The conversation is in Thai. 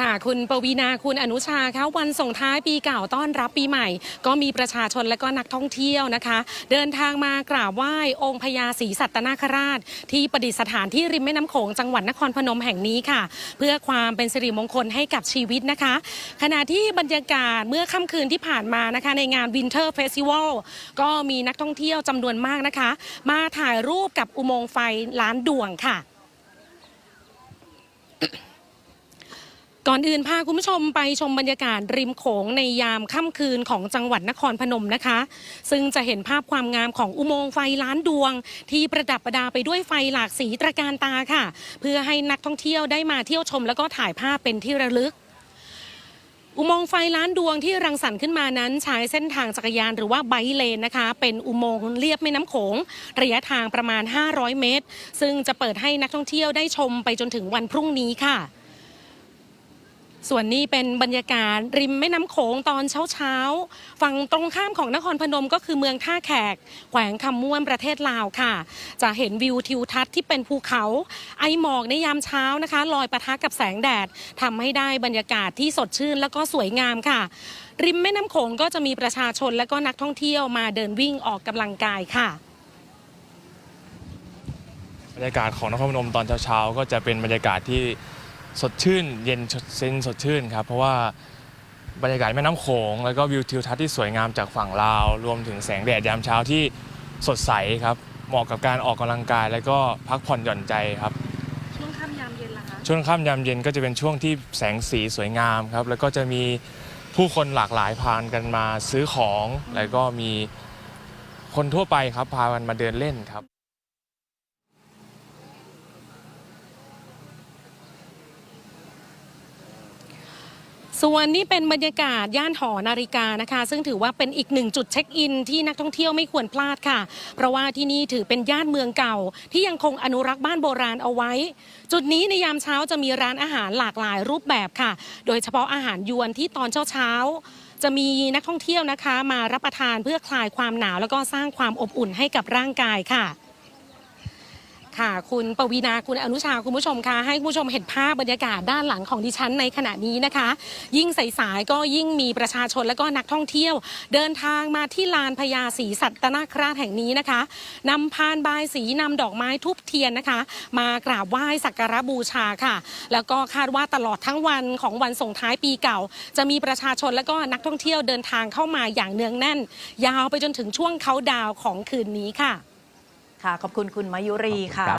ค่ะ คุณปวีนาคุณอนุชาคะวันส่งท้ายปีเก่าต้อนรับปีใหม่ ก็มีประชาชนและก็นักท่องเที่ยวนะคะ เดินทางมากราบไหว้องค์พญาศรีสัตนาคราช ที่ประดิษฐานที่ริมแม่น้ำโขงจังหวัดนครพนมแห่งนี้ค่ะ เพื่อความเป็นสิริมงคลให้กับชีวิตนะคะ ขณะที่บรรยากาศเมื่อค่ำคืนที่ผ่านมานะคะ ในงาน Winter Festival ก็มีนักท่องเที่ยวจำนวนมากนะคะ มาถ่ายรูปกับอุโมงค์ไฟล้านดวงค่ะ ก่อนอื่นพาคุณผู้ชมไปชมบรรยากาศริมโขงในยามค่ำคืนของจังหวัดนครพนมนะคะ ซึ่งจะเห็นภาพความงามของอุโมงค์ไฟล้านดวง ที่ประดับประดาไปด้วยไฟหลากสีตระการตาค่ะ เพื่อให้นักท่องเที่ยวได้มาเที่ยวชม แล้วก็ถ่ายภาพเป็นที่ระลึกอุโมงค์ไฟล้านดวงที่รังสรรค์ขึ้นมานั้นใช้เส้นทางจักรยานหรือว่าไบเลนนะคะ เป็นอุโมงค์เลียบแม่น้ำโขง ระยะทางประมาณ 500 เมตร ซึ่งจะเปิดให้นักท่องเที่ยวได้ชมไปจนถึงวันพรุ่งนี้ค่ะ ส่วนนี้เป็นบรรยากาศริมแม่น้ำโขงตอนเช้าเช้าๆ ฝั่งตรงข้ามของนครพนมก็คือเมืองท่าแขก แขวงคำม่วนประเทศลาวค่ะ จะเห็นวิวทิวทัศน์ที่เป็นภูเขา ไอหมอกในยามเช้านะคะ ลอยปะทะกับแสงแดดทำให้ได้บรรยากาศที่สดชื่นแล้วก็สวยงามค่ะ ริมแม่น้ำโขงก็จะมีประชาชนและก็นักท่องเที่ยวมาเดินวิ่งออกกำลังกายค่ะบรรยากาศของนครพนมตอนเช้าๆ ก็จะเป็นบรรยากาศที่ สดชื่น เย็นเซนสดชื่นครับ เพราะว่าบรรยากาศแม่น้ำโขง แล้วก็วิวทิวทัศน์ที่สวยงามจากฝั่งลาว รวมถึงแสงแดดยามเช้าที่สดใสครับ เหมาะกับการออกกำลังกาย แล้วก็พักผ่อนหย่อนใจครับ ช่วงค่ำยามเย็นล่ะคะช่วงค่ำยามเย็นก็จะเป็นช่วงที่แสงสีสวยงามครับ แล้วก็จะมีผู้คนหลากหลายพานกันมาซื้อของ แล้วก็มีคนทั่วไปครับพากันมาเดินเล่นครับ ส่วนนี้เป็นบรรยากาศย่านหอนาฬิกานะคะ ซึ่งถือว่าเป็นอีกหนึ่งจุดเช็คอินที่นักท่องเที่ยวไม่ควรพลาดค่ะ เพราะว่าที่นี่ถือเป็นย่านเมืองเก่า ที่ยังคงอนุรักษ์บ้านโบราณเอาไว้ จุดนี้ในยามเช้าจะมีร้านอาหารหลากหลายรูปแบบค่ะ โดยเฉพาะอาหารยวนที่ตอนเช้าเช้าจะมีนักท่องเที่ยวนะคะ มารับประทานเพื่อคลายความหนาว แล้วก็สร้างความอบอุ่นให้กับร่างกายค่ะ ค่ะ คุณปวีนาคุณอนุชาคุณผู้ชมคะให้คุณผู้ชมเห็นภาพบรรยากาศด้านหลังของดิฉันในขณะนี้นะคะ ยิ่งสายๆก็ยิ่งมีประชาชนและก็นักท่องเที่ยว เดินทางมาที่ลานพญาศรีสัตนาคราชแห่งนี้นะคะนำพานบายสีนำดอกไม้ทุบเทียนนะคะ มากราบไหว้สักการะบูชาค่ะ แล้วก็คาดว่าตลอดทั้งวันของวันส่งท้ายปีเก่า จะมีประชาชนและก็นักท่องเที่ยวเดินทางเข้ามาอย่างเนืองแน่น ยาวไปจนถึงช่วงเขาดาวของคืนนี้ค่ะ ค่ะ ขอบคุณคุณมายุรีค่ะ